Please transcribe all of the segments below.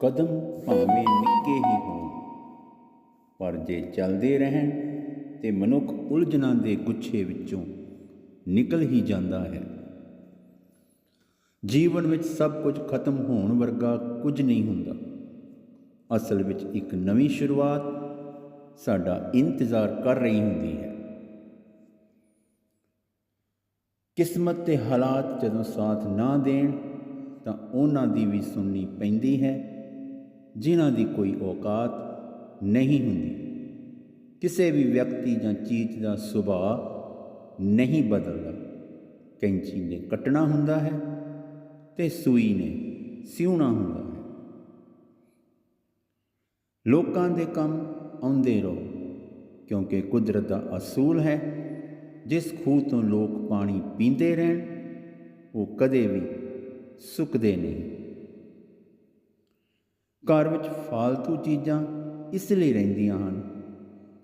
ਕਦਮ ਭਾਵੇਂ ਨਿੱਕੇ ਹੀ ਹੋਣ, ਪਰ ਜੇ ਚੱਲਦੇ ਰਹਿਣ ਤੇ ਮਨੁੱਖ ਉਲਝਣਾਂ ਦੇ ਗੁੱਛੇ ਵਿੱਚੋਂ ਨਿਕਲ ਹੀ ਜਾਂਦਾ ਹੈ। ਜੀਵਨ ਵਿੱਚ ਸਭ ਕੁਝ ਖਤਮ ਹੋਣ ਵਰਗਾ ਕੁਝ ਨਹੀਂ ਹੁੰਦਾ। ਅਸਲ ਵਿੱਚ ਇੱਕ ਨਵੀਂ ਸ਼ੁਰੂਆਤ ਸਾਡਾ ਇੰਤਜ਼ਾਰ ਕਰ ਰਹੀ ਹੁੰਦੀ ਹੈ। ਕਿਸਮਤ ਤੇ ਹਾਲਾਤ ਜਦੋਂ ਸਾਥ ਨਾ ਦੇਣ, ਤਾਂ ਉਹਨਾਂ ਦੀ ਵੀ ਸੁਣਨੀ ਪੈਂਦੀ ਹੈ। ਜਿਨ੍ਹਾਂ ਦੀ ਕੋਈ ਔਕਾਤ ਨਹੀਂ ਹੁੰਦੀ। ਕਿਸੇ ਵੀ ਵਿਅਕਤੀ ਜਾਂ ਚੀਜ਼ ਦਾ ਸੁਭਾਅ ਨਹੀਂ ਬਦਲਦਾ। ਕੈਂਚੀ ਨੇ ਕੱਟਣਾ ਹੁੰਦਾ ਹੈ ਤੇ ਸੂਈ ਨੇ ਸਿਉਣਾ ਹੁੰਦਾ ਹੈ। ਲੋਕਾਂ ਦੇ ਕੰਮ ਆਉਂਦੇ ਰਹੋ, ਕਿਉਂਕਿ ਕੁਦਰਤ ਦਾ ਅਸੂਲ ਹੈ। ਜਿਸ ਖੂਹ ਤੋਂ ਲੋਕ ਪਾਣੀ ਪੀਂਦੇ ਰਹਿਣ, ਉਹ ਕਦੇ ਵੀ ਸੁੱਕਦੇ ਨਹੀਂ। ਘਰ ਵਿੱਚ ਫਾਲਤੂ ਚੀਜ਼ਾਂ ਇਸ ਲਈ ਰਹਿੰਦੀਆਂ ਹਨ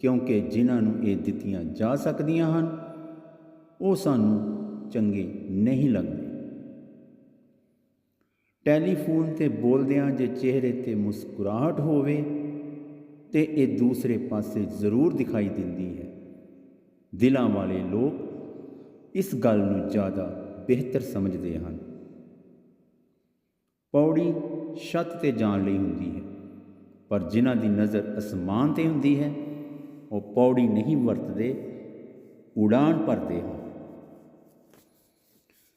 ਕਿਉਂਕਿ ਜਿਨ੍ਹਾਂ ਨੂੰ ਇਹ ਦਿੱਤੀਆਂ ਜਾ ਸਕਦੀਆਂ ਹਨ, ਉਹ ਸਾਨੂੰ ਚੰਗੇ ਨਹੀਂ ਲੱਗਦੇ। ਟੈਲੀਫੋਨ ਤੇ ਬੋਲਦਿਆਂ ਜੇ ਚਿਹਰੇ ਤੇ ਮੁਸਕਰਾਹਟ ਹੋਵੇ, ਤੇ ਇਹ ਦੂਸਰੇ ਪਾਸੇ ਜ਼ਰੂਰ ਦਿਖਾਈ ਦਿੰਦੀ ਹੈ। ਦਿਲਾਂ ਵਾਲੇ ਲੋਕ ਇਸ ਗੱਲ ਨੂੰ ਜ਼ਿਆਦਾ ਬਿਹਤਰ ਸਮਝਦੇ ਹਨ। ਪੌੜੀ ਛੱਤ ਤੇ ਜਾਣ ਲਈ ਹੁੰਦੀ ਹੈ। ਪਰ ਜਿਨ੍ਹਾਂ ਦੀ ਨਜ਼ਰ ਅਸਮਾਨ ਤੇ ਹੁੰਦੀ ਹੈ, ਉਹ ਪੌੜੀ ਨਹੀਂ ਵਰਤਦੇ, ਉਡਾਨ ਭਰਦੇ ਹਨ।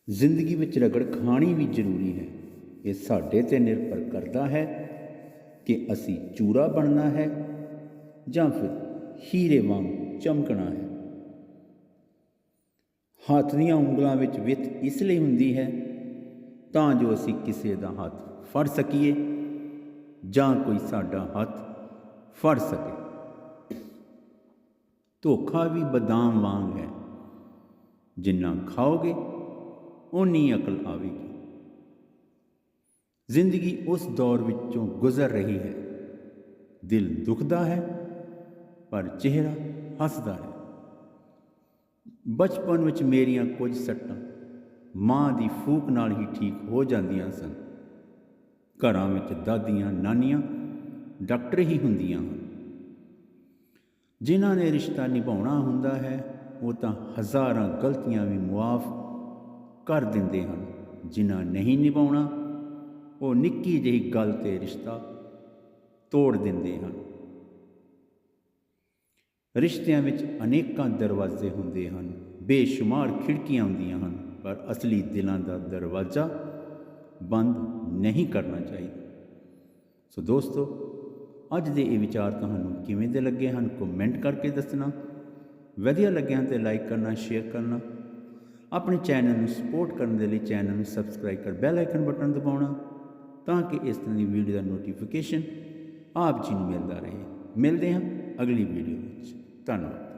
ਜ਼ਿੰਦਗੀ ਵਿੱਚ ਰਗੜ ਖਾਣੀ ਵੀ ਜ਼ਰੂਰੀ ਹੈ। ਇਹ ਸਾਡੇ ਤੇ ਨਿਰਭਰ ਕਰਦਾ ਹੈ ਕਿ ਅਸੀਂ ਚੂਰਾ ਬਣਨਾ ਹੈ ਜਾਂ ਫਿਰ ਹੀਰੇ ਵਾਂਗ ਚਮਕਣਾ ਹੈ। ਹੱਥ ਦੀਆਂ ਉਂਗਲਾਂ ਵਿੱਚ ਵਿੱਤ ਇਸ ਲਈ ਹੁੰਦੀ ਹੈ ਤਾਂ ਜੋ ਅਸੀਂ ਕਿਸੇ ਦਾ ਹੱਥ ਫੜ ਸਕੀਏ ਜਾਂ ਕੋਈ ਸਾਡਾ ਹੱਥ ਫੜ ਸਕੇ। ਧੋਖਾ ਵੀ ਬਦਾਮ ਵਾਂਗ ਹੈ। ਜਿੰਨਾ ਖਾਓਗੇ, ਓਨੀ ਅਕਲ ਆਵੇਗੀ। ਜ਼ਿੰਦਗੀ ਉਸ ਦੌਰ ਵਿੱਚੋਂ ਗੁਜ਼ਰ ਰਹੀ ਹੈ। ਦਿਲ ਦੁਖਦਾ ਹੈ, ਪਰ ਚਿਹਰਾ ਹੱਸਦਾ ਹੈ। ਬਚਪਨ ਵਿੱਚ ਮੇਰੀਆਂ ਕੁਝ ਸੱਟਾਂ ਮਾਂ ਦੀ ਫੂਕ ਨਾਲ ਹੀ ਠੀਕ ਹੋ ਜਾਂਦੀਆਂ ਸਨ। ਘਰਾਂ ਵਿੱਚ ਦਾਦੀਆਂ, ਨਾਨੀਆਂ, ਡਾਕਟਰ ਹੀ ਹੁੰਦੀਆਂ ਹਨ। ਜਿਨ੍ਹਾਂ ਨੇ ਰਿਸ਼ਤਾ ਨਿਭਾਉਣਾ ਹੁੰਦਾ ਹੈ, ਉਹ ਤਾਂ ਹਜ਼ਾਰਾਂ ਗਲਤੀਆਂ ਵੀ ਮੁਆਫ ਕਰ ਦਿੰਦੇ ਹਨ। ਜਿਨ੍ਹਾਂ ਨਹੀਂ ਨਿਭਾਉਣਾ, ਉਹ ਨਿੱਕੀ ਜਿਹੀ ਗੱਲ ਤੇ ਰਿਸ਼ਤਾ ਤੋੜ ਦਿੰਦੇ ਹਨ। ਰਿਸ਼ਤਿਆਂ ਵਿੱਚ ਅਨੇਕਾਂ ਦਰਵਾਜ਼ੇ ਹੁੰਦੇ ਹਨ, ਬੇਸ਼ੁਮਾਰ ਖਿੜਕੀਆਂ ਹੁੰਦੀਆਂ ਹਨ। ਪਰ ਅਸਲੀ ਦਿਲਾਂ ਦਾ ਦਰਵਾਜ਼ਾ ਬੰਦ ਨਹੀਂ ਕਰਨਾ ਚਾਹੀਦਾ। ਸੋ ਦੋਸਤੋ, ਅੱਜ ਦੇ ਇਹ ਵਿਚਾਰ ਤੁਹਾਨੂੰ ਕਿਵੇਂ ਦੇ ਲੱਗੇ ਹਨ ਕਮੈਂਟ ਕਰਕੇ ਦੱਸਣਾ। ਵਧੀਆ ਲੱਗਿਆ ਤੇ ਲਾਈਕ ਕਰਨਾ ਸ਼ੇਅਰ ਕਰਨਾ। ਆਪਣੇ ਚੈਨਲ ਨੂੰ ਸਪੋਰਟ ਕਰਨ ਦੇ ਲਈ ਚੈਨਲ ਨੂੰ ਸਬਸਕ੍ਰਾਈਬ ਕਰ ਬੈਲ ਆਈਕਨ ਬਟਨ ਦਬਾਉਣਾ ਤਾਂ ਕਿ ਇਸ ਤਰ੍ਹਾਂ ਦੀ ਵੀਡੀਓ ਦਾ ਨੋਟੀਫਿਕੇਸ਼ਨ ਆਪ ਜੀ ਨੂੰ ਮਿਲਦਾ ਰਹੇ। ਮਿਲਦੇ ਹਾਂ ਅਗਲੀ ਵੀਡੀਓ ਵਿੱਚ। ਧੰਨਵਾਦ।